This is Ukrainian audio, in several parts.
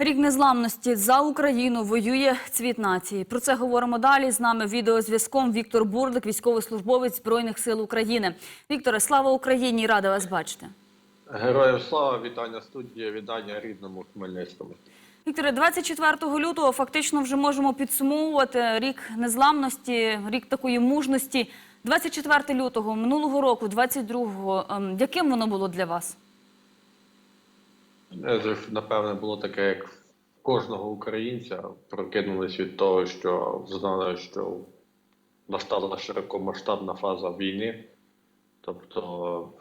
Рік незламності за Україну воює цвіт нації. Про це говоримо далі. З нами відеозв'язком Віктор Бурлик, військовослужбовець Збройних сил України. Вікторе, слава Україні! Рада вас бачити. Героям слава, вітання студії, вітання рідному Хмельницькому. Вікторе, 24 лютого фактично вже можемо підсумовувати рік незламності, рік такої мужності. 24 лютого минулого року, 22-го, ем, яким воно було для вас? Це ж, напевне, було таке, як в кожного українця прокинулись від того, що знали, що настала широкомасштабна фаза війни, тобто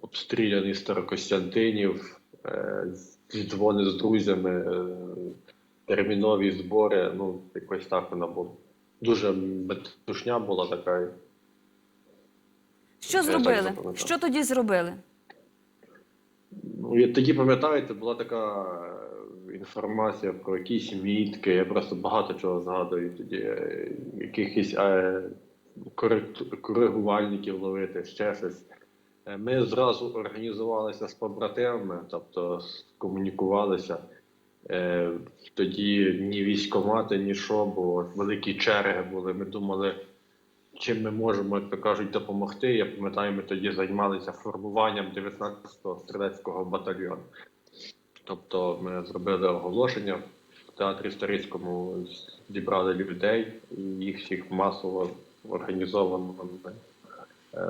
обстріляний Старокостянтинів, е, дзвони з друзями, е, термінові збори. Ну, якось так вона була. Дуже метушня була така. Що так зробили? запам'ятав. Що тоді зробили? Ну, тоді, пам'ятаєте, була така е, інформація про якісь мітки. Я просто багато чого згадую тоді. е, Якихось е, коригувальників ловити, ще щось. Е, Ми зразу організувалися з побратимами, тобто комунікувалися. Е, Тоді ні військомати, ні що, бо великі черги були. Ми думали, чим ми можемо, як то кажуть, допомогти. Я пам'ятаю, ми тоді займалися формуванням 19-го стрілецького батальйону. Тобто ми зробили оголошення в театрі Старицькому, зібрали людей і їх всіх масово організовано е,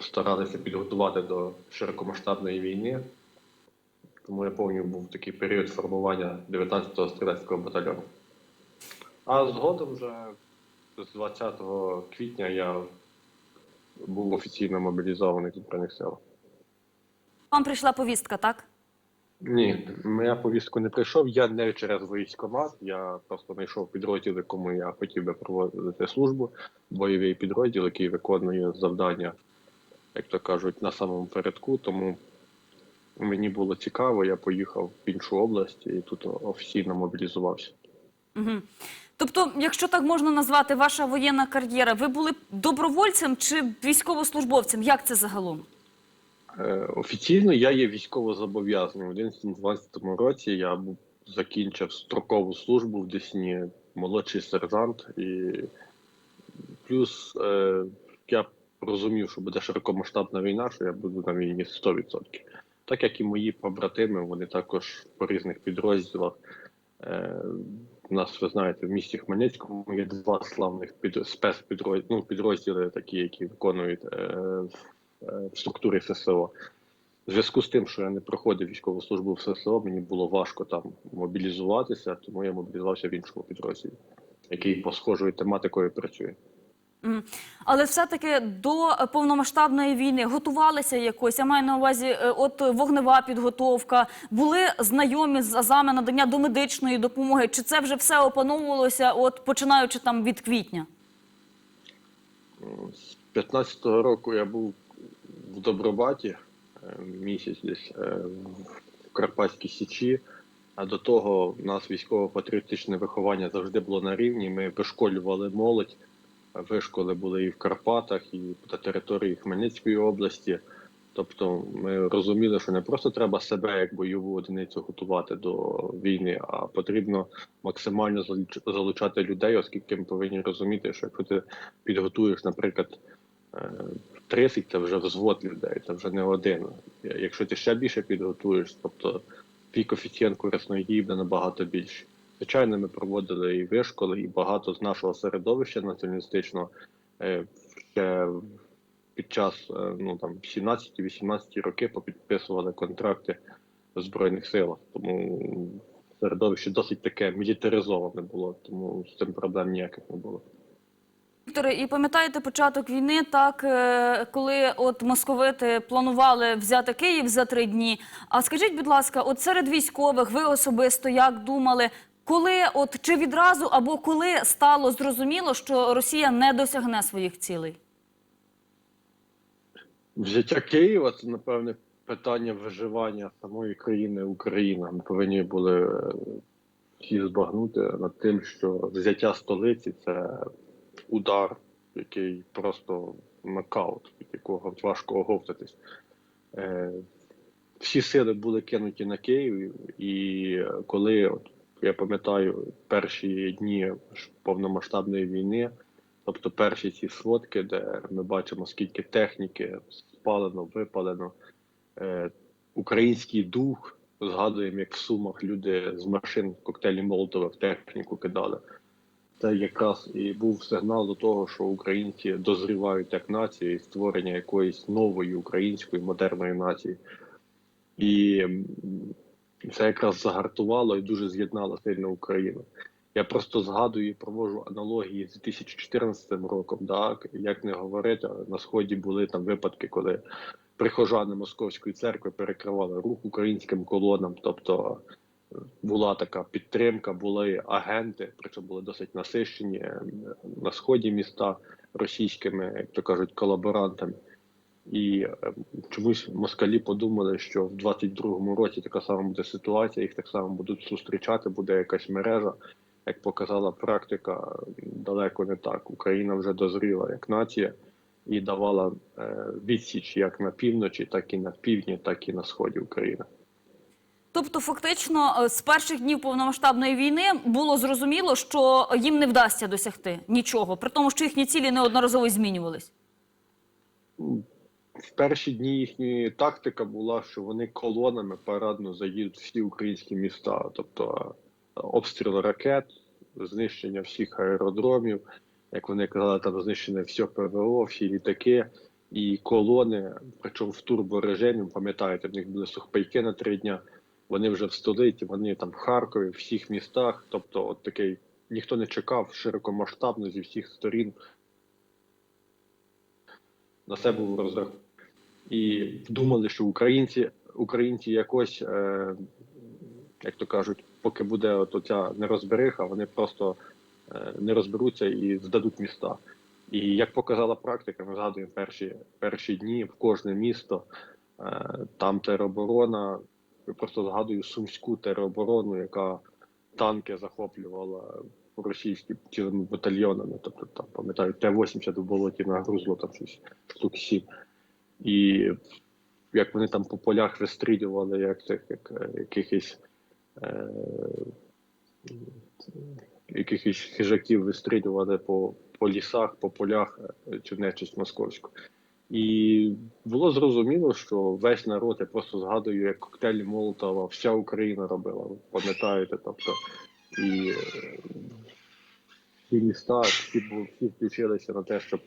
старалися підготувати до широкомасштабної війни. Тому я пам'ятаю, був такий період формування 19-го стрілецького батальйону. А згодом вже з 20 квітня я був офіційно мобілізований до Збройних сил. Вам прийшла повістка, так? Ні, моя повістку не прийшов. Я не через військкомат. Я просто знайшов підрозділ, якому я хотів би проводити службу. Бойовий підрозділ, який виконує завдання, як то кажуть, на самому передку. Тому мені було цікаво, я поїхав в іншу область і тут офіційно мобілізувався. Угу. Тобто, якщо так можна назвати, ваша воєнна кар'єра, ви були добровольцем чи військовослужбовцем? Як це загалом? Е, Офіційно я є військовозобов'язаним. У 2011 році я закінчив строкову службу в Десні, молодший сержант, і плюс е, я розумів, що буде широкомасштабна війна, що я буду на війні 100%. Так як і мої побратими, вони також по різних підрозділах. Е, у нас, ви знаєте, в місті Хмельницькому є два славних під, спецпідрозділи, ну, підрозділи, такі, які виконують е, е, в структурі ССО. В зв'язку з тим, що я не проходив військову службу в ССО, мені було важко там мобілізуватися, тому я мобілізувався в іншому підрозділі, який по схожою тематикою працює. Але все-таки до е, повномасштабної війни готувалися якось. Я маю на увазі, е, от вогнева підготовка, були знайомі з азами надання домедичної допомоги. Чи це вже все опановувалося, от починаючи там від квітня? З 15-го року я був в Добробаті е, місяць десь в Карпатській Січі. А до того в нас військово-патріотичне виховання завжди було на рівні. Ми вишколювали молодь. Вишколи були і в Карпатах, і на території Хмельницької області. Тобто ми розуміли, що не просто треба себе як бойову одиницю готувати до війни, а потрібно максимально залучати людей, оскільки ми повинні розуміти, що якщо ти підготуєш, наприклад, е, 30, це вже взвод людей, це вже не один. Якщо ти ще більше підготуєш, тобто твій коефіцієнт корисної дії буде набагато більший. Звичайно, ми проводили і вишколи, і багато з нашого середовища націоналістичного е, ще під час е, ну там 17-18 роки попідписували контракти в Збройних силах. Тому середовище досить таке мілітаризоване було, тому з цим проблем ніяких не було. Вікторе, і пам'ятаєте початок війни, так е, коли от московити планували взяти Київ за три дні. А скажіть, будь ласка, от серед військових ви особисто як думали, коли от чи відразу або коли стало зрозуміло, що Росія не досягне своїх цілей? Взяття Києва це, напевне, питання виживання самої країни Україна. Ми повинні були е, всі збагнути над тим, що взяття столиці це удар, який просто нокаут, від якого важко оговтатись. Е, всі сили були кинуті на Київ, і е, коли от, я пам'ятаю перші дні повномасштабної війни, тобто перші ці сводки, де ми бачимо, скільки техніки спалено, випалено, е, український дух, згадуємо, як в Сумах люди з машин коктейлі Молотова в техніку кидали. Це якраз і був сигнал до того, що українці дозрівають як нація створення якоїсь нової української модерної нації. І це якраз загартувало і дуже з'єднало сильно Україну. Я просто згадую і проводжу аналогії з 2014 роком. Так, як не говорити, на сході були там випадки, коли прихожани Московської церкви перекривали рух українським колонам. Тобто е, була така підтримка, були агенти, причому були досить насищені е, на сході міста російськими, як то кажуть, колаборантами. І е, чомусь москалі подумали, що в 22-му році така сама буде ситуація, їх так само будуть зустрічати, буде якась мережа. Як показала практика, далеко не так. Україна вже дозріла як нація і давала е, відсіч як на півночі, так і на півдні, так і на сході України. Тобто, фактично, е, з перших днів повномасштабної війни було зрозуміло, що їм не вдасться досягти нічого, при тому, що їхні цілі неодноразово змінювались. В перші дні їхня тактика була, що вони колонами парадно заїдуть всі українські міста, тобто е, обстріл ракет, знищення всіх аеродромів, як вони казали, там знищене все ПВО, всі літаки і колони, причому в турборежимі, пам'ятаєте, в них були сухпайки на три дня. Вони вже в столиці, вони там в Харкові, в всіх містах. Тобто, от такий ніхто не чекав широкомасштабно зі всіх сторін. На себе був розрахунок. І думали, що українці, українці якось, е, як то кажуть, поки буде от оця нерозбериха, вони просто е, не розберуться і здадуть міста. І як показала практика, ми згадуємо перші, перші дні в кожне місто, е, там тероборона. Я просто згадую сумську тероборону, яка танки захоплювала російські цілими батальйонами. Тобто там, пам'ятаю, Т-80 в болоті нагрузло там щось штук сім. І як вони там по полях вистрілювали, як цих як, е, якихось е, якихось хижаків вистрілювали по, по лісах, по полях е, цю нечисть московську. І було зрозуміло, що весь народ, я просто згадую, як коктейлі Молотова, вся Україна робила. Пам'ятаєте, тобто і е, всі міста, всі, всі включилися на те, щоб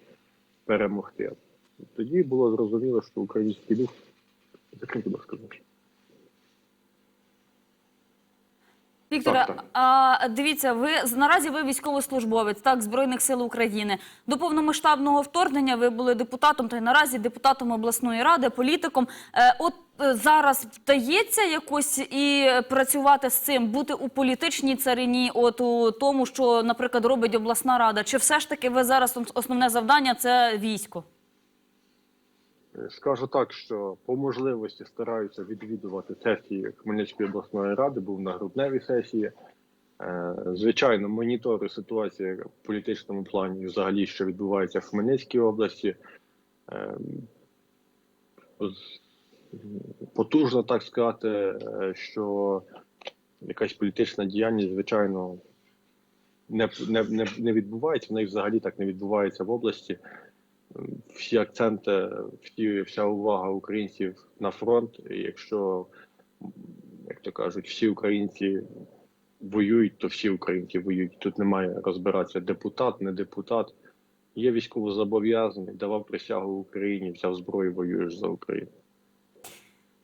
перемогти. Тоді було зрозуміло, що український дух закрити, будь ласка. Так, так. а дивіться, ви наразі ви військовослужбовець так збройних сил України. До повномасштабного вторгнення ви були депутатом, та й наразі депутатом обласної ради, політиком. Е, от е, зараз вдається якось і працювати з цим, бути у політичній царині, от у тому, що, наприклад, робить обласна рада. Чи все ж таки ви зараз основне завдання це військо? Скажу так, що по можливості стараюся відвідувати сесії Хмельницької обласної ради, був на грудневій сесії. Е, Звичайно, моніторю ситуацію в політичному плані, взагалі, що відбувається в Хмельницькій області. Е, Потужно так сказати, е, що якась політична діяльність, звичайно, не, не, не, відбувається, вона і взагалі так не відбувається в області всі акценти, всі, вся увага українців на фронт. І якщо, як то кажуть, всі українці воюють, то всі українці воюють. Тут немає розбиратися депутат, не депутат. Є військовозобов'язаний, давав присягу Україні, взяв зброю, воюєш за Україну.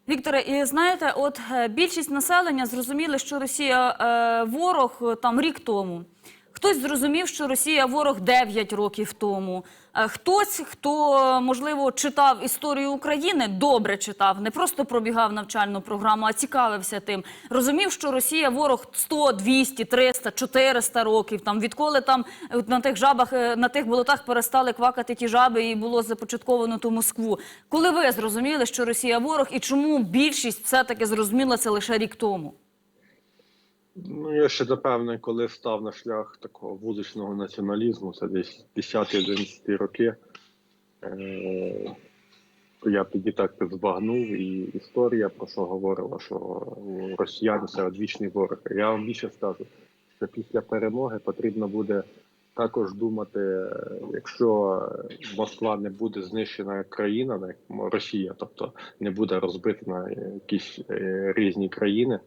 Вікторе, і знаєте, от е, більшість населення зрозуміли, що Росія е, ворог е, там рік тому. Хтось зрозумів, що Росія ворог 9 років тому. Е, Хтось, хто можливо читав історію України, добре читав, не просто пробігав навчальну програму, а цікавився тим. Розумів, що Росія ворог 100, 200, 300, 400 років. Там відколи там на тих жабах, е, на тих болотах перестали квакати ті жаби, і було започатковано ту Москву. Коли ви зрозуміли, що Росія ворог, і чому більшість все таки зрозуміла це лише рік тому? Ну, я ще напевне, коли став на шлях такого вуличного націоналізму, це десь 10-11 роки. Е- я тоді так збагнув, і історія про що говорила, що росіяни це одвічний ворог. Я вам більше скажу, що після перемоги потрібно буде також думати, якщо Москва не буде знищена як країна, як Росія, тобто не буде розбита на якісь е, різні країни,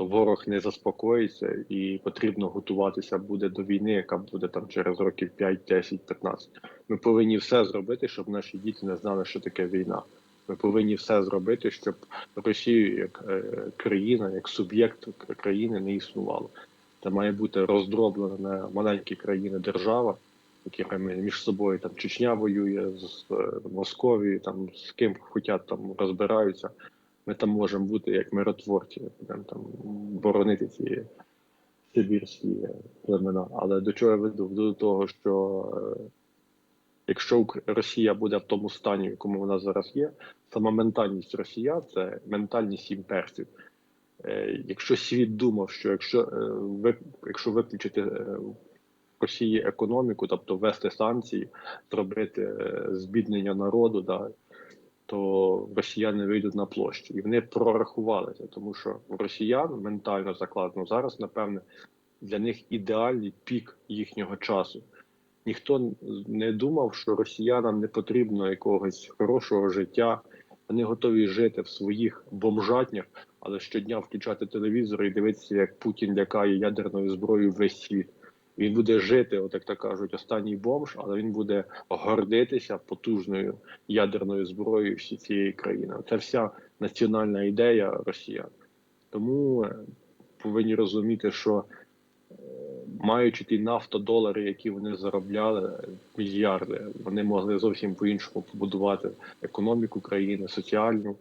то ворог не заспокоїться і потрібно готуватися буде до війни, яка буде там через років 5, 10, 15. Ми повинні все зробити, щоб наші діти не знали, що таке війна. Ми повинні все зробити, щоб Росію як е, країна, як суб'єкт країни не існувало. Це має бути роздроблена на маленькі країни держава, які між собою там Чечня воює з е, Московією, там з ким хочуть там розбираються. Ми там можемо бути як миротворці, будемо там боронити ці сибірські племена. Але до чого я веду? До того, що е, якщо Росія буде в тому стані, в якому вона зараз є, сама ментальність росіян це ментальність імперців. Е, Якщо світ думав, що якщо е, якщо виключити Росії економіку, тобто ввести санкції, зробити збіднення народу, да, то росіяни вийдуть на площу. І вони прорахувалися, тому що росіян ментально закладено зараз, напевне, для них ідеальний пік їхнього часу. Ніхто не думав, що росіянам не потрібно якогось хорошого життя. Вони готові жити в своїх бомжатнях, але щодня включати телевізор і дивитися, як Путін лякає ядерною зброєю весь світ. Він буде жити, от як то кажуть, останній бомж, але він буде гордитися потужною ядерною зброєю всі цієї країни. Це вся національна ідея росіян. Тому е, повинні розуміти, що е, маючи ті нафтодолари, які вони заробляли, мільярди, вони могли зовсім по-іншому побудувати економіку країни, соціальну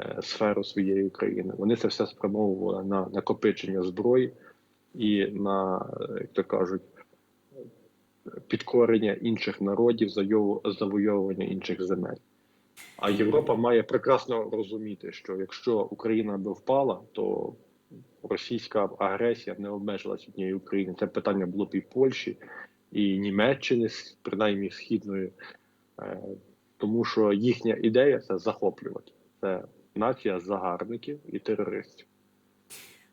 е, сферу своєї країни. Вони це все спрямовували на накопичення зброї і на, як то кажуть, підкорення інших народів, завойов- завойовування інших земель. А Європа має прекрасно розуміти, що якщо Україна би впала, то російська агресія не обмежилась однією України. Це питання було б і Польщі, і Німеччини, принаймні східної, Е, тому що їхня ідея це захоплювати. Це нація загарбників і терористів.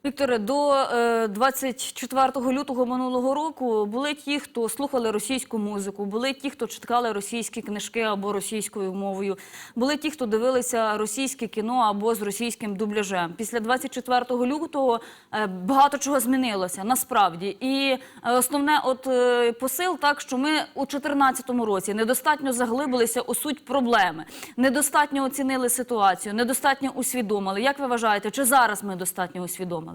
Вікторе, до е, 24 лютого минулого року були ті, хто слухали російську музику, були ті, хто читали російські книжки або російською мовою, були ті, хто дивилися російське кіно або з російським дубляжем. Після 24 лютого е, багато чого змінилося насправді. І е, основне, от е, посил, так що ми у 2014 році недостатньо заглибилися у суть проблеми, недостатньо оцінили ситуацію, недостатньо усвідомили. Як ви вважаєте, чи зараз ми достатньо усвідомили?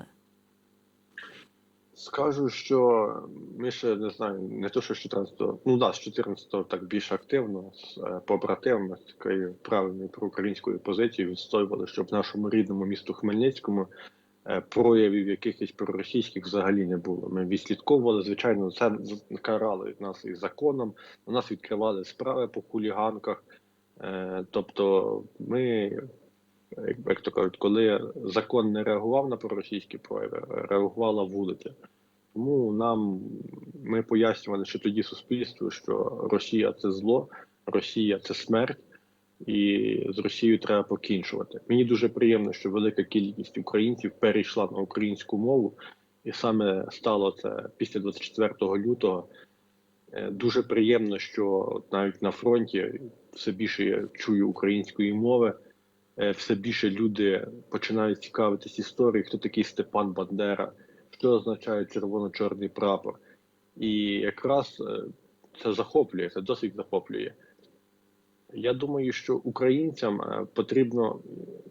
Скажу, що ми ще не знаю, не то, що з 14-го, ну да, з 14-го так більш активно з е, побратимами з такою правильною проукраїнською позицією відстоювали, щоб в нашому рідному місту Хмельницькому е, проявів якихось проросійських взагалі не було. Ми відслідковували, звичайно, це карали нас і законом. У нас відкривали справи по хуліганках. Е, Тобто, ми як то кажуть, коли закон не реагував на проросійські прояви, реагувала вулиця. Тому нам ми пояснювали, що тоді суспільству, що Росія це зло, Росія це смерть, і з Росією треба покінчувати. Мені дуже приємно, що велика кількість українців перейшла на українську мову, і саме стало це після 24 лютого. Е, Дуже приємно, що навіть на фронті все більше я чую української мови. Е, все більше люди починають цікавитись історією, хто такий Степан Бандера, що означає червоно-чорний прапор. І якраз е, це захоплює, це досить захоплює. Я думаю, що українцям е, потрібно.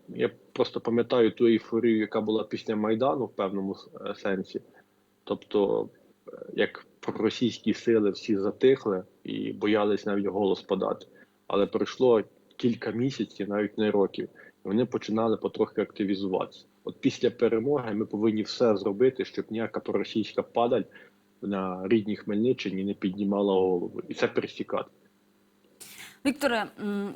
Я просто пам'ятаю ту ейфорію, яка була після Майдану в певному е, сенсі. Тобто, як російські сили всі затихли і боялись навіть голос подати. Але пройшло кілька місяців, навіть не років, і вони починали потрохи активізуватися. От після перемоги ми повинні все зробити, щоб ніяка проросійська падаль на рідній Хмельниччині не піднімала голову, і це пересікати. Вікторе,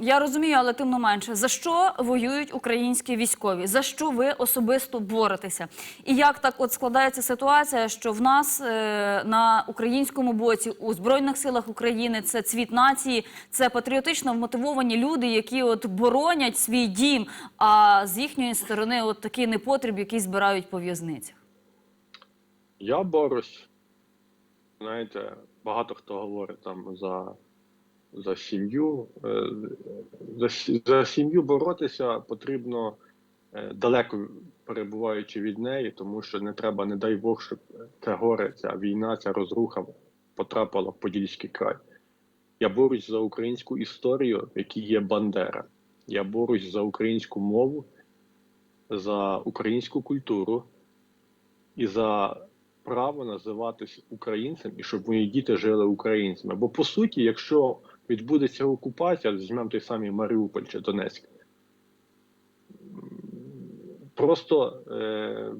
я розумію, але тим не менше, за що воюють українські військові? За що ви особисто боретеся? І як так от складається ситуація, що в нас е, на українському боці у збройних силах України це цвіт нації, це патріотично вмотивовані люди, які от боронять свій дім, а з їхньої сторони, от такий непотріб, який збирають по в'язницях. Я борюсь. Знаєте, багато хто говорить там за, за сім'ю. Е, За, за сім'ю боротися потрібно е, далеко перебуваючи від неї, тому що не треба, не дай Бог, щоб це горе, ця війна, ця розруха потрапила в Подільський край. Я борюсь за українську історію, в якій є Бандера. Я борюсь за українську мову, за українську культуру і за право називатись українцем і щоб мої діти жили українцями. Бо по суті, якщо відбудеться окупація, візьмемо той самий Маріуполь чи Донецьк, просто е,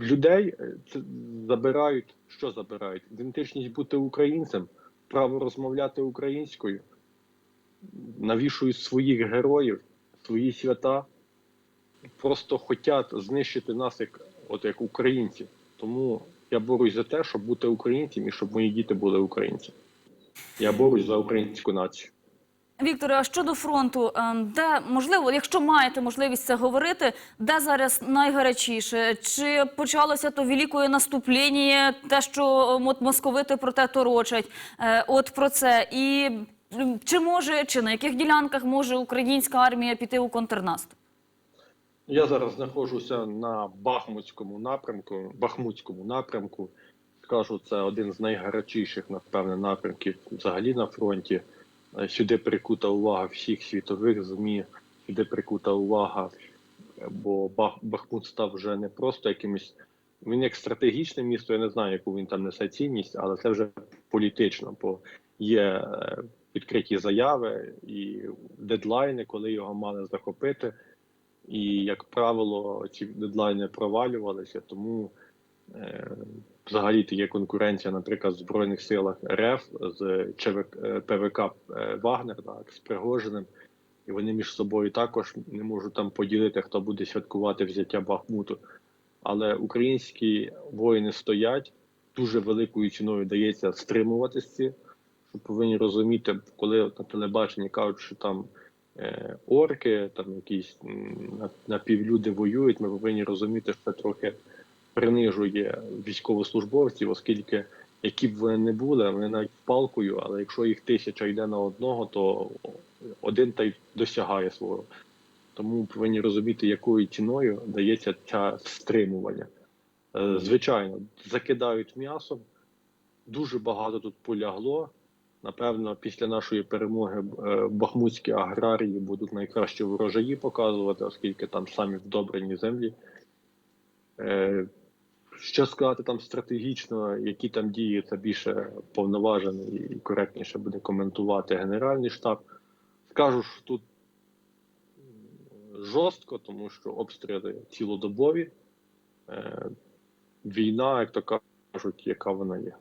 людей е, це забирають, що забирають? Ідентичність бути українцем, право розмовляти українською, навішують своїх героїв, свої свята, просто хочуть знищити нас як, от як українців. Тому я борюсь за те, щоб бути українцем і щоб мої діти були українцями. Я борюсь за українську націю. Вікторе, а щодо фронту, ем, де можливо, якщо маєте можливість це говорити, де зараз найгарячіше? Чи почалося то великое наступлення, те, що от московити про те торочать? Е, От про це і чи може, чи на яких ділянках може українська армія піти у контрнаступ? Я зараз знаходжуся на Бахмутському напрямку. Бахмутському напрямку. Скажу, це один з найгарячіших, напевне, напрямків взагалі на фронті. Е, Сюди прикута увага всіх світових ЗМІ, сюди прикута увага, бо Бах, Бахмут став вже не просто якимось. Він як стратегічне місто, я не знаю, яку він там несе цінність, але це вже політично, бо є е, відкриті заяви і дедлайни, коли його мали захопити. І, як правило, ці дедлайни провалювалися, тому е, взагалі є конкуренція, наприклад, в Збройних силах РФ з ЧВК, е, ПВК е, Вагнер, так, з Пригожиним, і вони між собою також не можуть там поділити, хто буде святкувати взяття Бахмуту. Але українські воїни стоять, дуже великою ціною дається стримуватися, повинні розуміти, коли на телебаченні кажуть, що там е, орки, там якісь напівлюди воюють, ми повинні розуміти, що трохи принижує військовослужбовців, оскільки які б вони не були, вони навіть палкою, але якщо їх тисяча йде на одного, то один та й досягає свого. Тому повинні розуміти, якою ціною дається ця стримування. Е, Звичайно, закидають м'ясом, дуже багато тут полягло. Напевно, після нашої перемоги е, бахмутські аграрії будуть найкращі врожаї показувати, оскільки там самі вдобрені землі. Що сказати там стратегічно, які там дії, це більше повноважений і коректніше буде коментувати Генеральний штаб. Скажу, що тут жорстко, тому що обстріли цілодобові. Е, Війна, як то кажуть, яка вона є.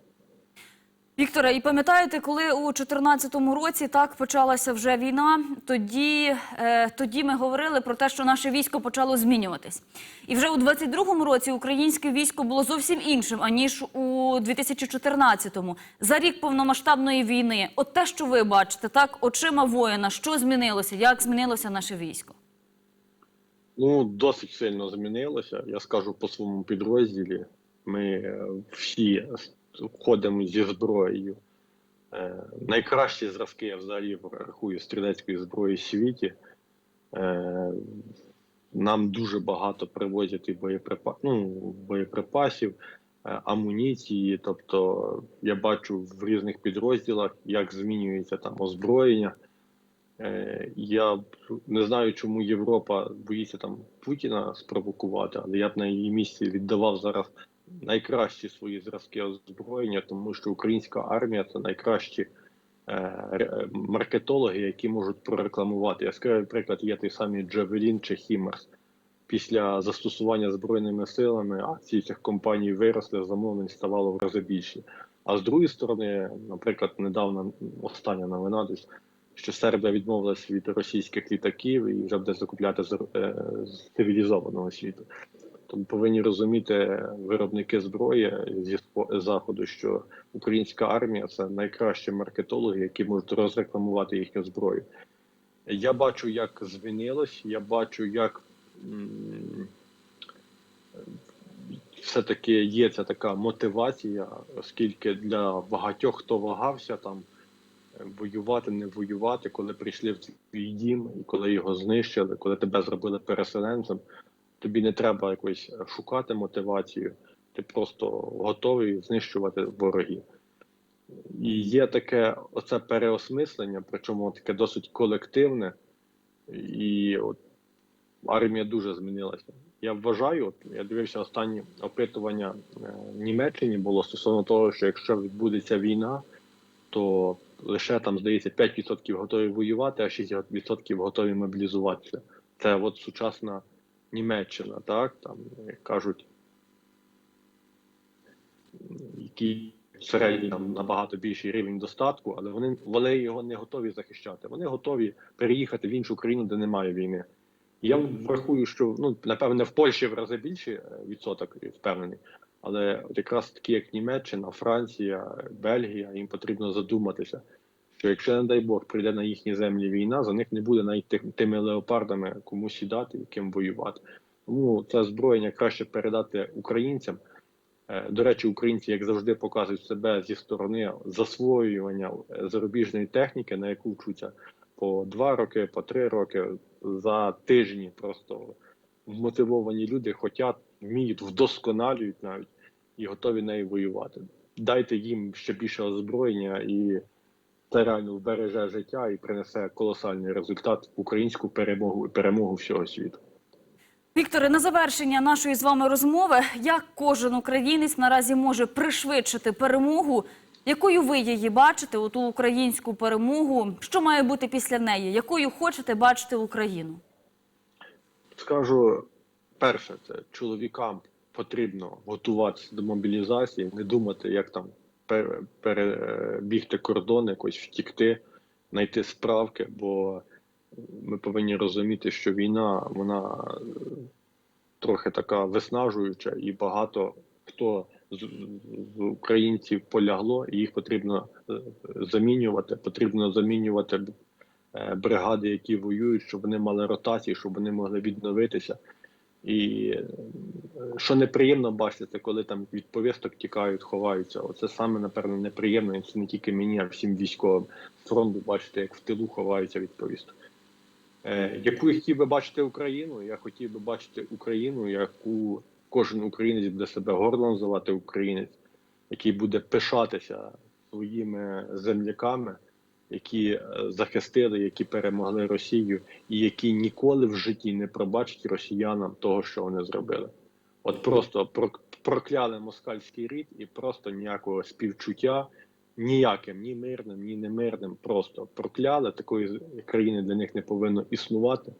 Вікторе, і пам'ятаєте, коли у 2014 році так почалася вже війна, тоді, е, тоді ми говорили про те, що наше військо почало змінюватись. І вже у 22-му році українське військо було зовсім іншим, аніж у 2014-му. За рік повномасштабної війни. От те, що ви бачите, так, очима воїна, що змінилося, як змінилося наше військо? Ну, досить сильно змінилося. Я скажу по своєму підрозділі. Ми е, всі ходимо зі зброєю. Е, Найкращі зразки я взагалі рахую стрілецької зброї в світі. Е, Нам дуже багато привозять і боєприпа... ну, боєприпасів, е, амуніції. Тобто я бачу в різних підрозділах, як змінюється там озброєння. Е, Я не знаю, чому Європа боїться там Путіна спровокувати, але я б на її місці віддавав зараз найкращі свої зразки озброєння, тому що українська армія це найкращі е, маркетологи, які можуть прорекламувати. Я скажу, приклад, є той самий Джавелін чи Хімерс. Після застосування збройними силами акції цих компаній виросли, замовлень ставало в рази більше. А з другої сторони, наприклад, недавно остання новина десь що Сербія відмовилась від російських літаків і вже буде закупляти з, е, з цивілізованого світу. Тому повинні розуміти виробники зброї зі заходу, що українська армія це найкращі маркетологи, які можуть розрекламувати їхню зброю. Я бачу, як змінилось, я бачу, як все-таки є ця така мотивація, оскільки для багатьох, хто вагався там воювати, не воювати, коли прийшли в твій дім, і коли його знищили, коли тебе зробили переселенцем, тобі не треба якось шукати мотивацію, ти просто готовий знищувати ворогів. І є таке оце переосмислення, причому таке досить колективне, і от армія дуже змінилася. Я вважаю, от я дивився останні опитування е, в Німеччині було стосовно того, що якщо відбудеться війна, то лише там здається 5% готові воювати, а 6% готові мобілізуватися. Це от сучасна Німеччина, так там як кажуть, які середній там набагато більший рівень достатку, але вони, вони його не готові захищати. Вони готові переїхати в іншу країну, де немає війни. Я врахую, що ну напевне в Польщі в рази більший е, відсоток впевнений, але от якраз такі, як Німеччина, Франція, Бельгія, їм потрібно задуматися, що якщо, не дай Бог, прийде на їхні землі війна, за них не буде навіть тими леопардами кому сідати і ким воювати. Тому це зброєння краще передати українцям. Е, До речі, українці, як завжди, показують себе зі сторони засвоювання е, зарубіжної техніки, на яку вчуться по два роки, по три роки за тижні. Просто вмотивовані люди хочуть, вміють, вдосконалюють навіть і готові нею воювати. Дайте їм ще більше озброєння, і це реально вбереже життя і принесе колосальний результат українську перемогу і перемогу всього світу. Вікторе, на завершення нашої з вами розмови, як кожен українець наразі може пришвидшити перемогу, якою ви її бачите, оту українську перемогу, що має бути після неї, якою хочете бачити Україну? Скажу перше, це чоловікам потрібно готуватися до мобілізації, не думати, як там перебігти кордон, якось втікти, знайти справки, бо ми повинні розуміти, що війна вона е, трохи така виснажуюча, і багато хто з, українців полягло, і їх потрібно е, замінювати. Потрібно замінювати е, бригади, які воюють, щоб вони мали ротації, щоб вони могли відновитися. І е, що неприємно бачити, коли там від повісток тікають, ховаються. Оце саме, напевно, неприємно, і це не тільки мені, а всім військовим фронту бачити, як в тилу ховаються від повісток. Е, яку я хотів би бачити Україну? Я хотів би бачити Україну, яку кожен українець буде себе горло називати українець, який буде пишатися своїми земляками, які е, захистили, які перемогли Росію, і які ніколи в житті не пробачать росіянам того, що вони зробили. От просто прок- прокляли москальський рід і просто ніякого співчуття ніяким, ні мирним, ні немирним. Просто прокляли такої країни для них не повинно існувати.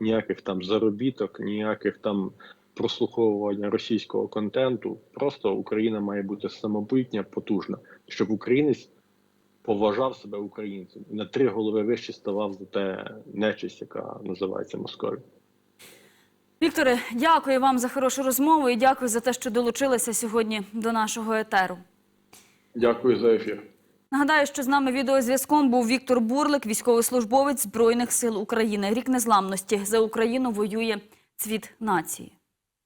Ніяких там заробіток, ніяких там прослуховування російського контенту. Просто Україна має бути самобутня, потужна, щоб українець поважав себе українцем і на три голови вище ставав за те нечисть, яка називається Московія. Вікторе, дякую вам за хорошу розмову і дякую за те, що долучилися сьогодні до нашого етеру. Дякую за ефір. Нагадаю, що з нами відеозв'язком був Віктор Бурлик, військовослужбовець Збройних сил України. Рік незламності за Україну воює цвіт нації.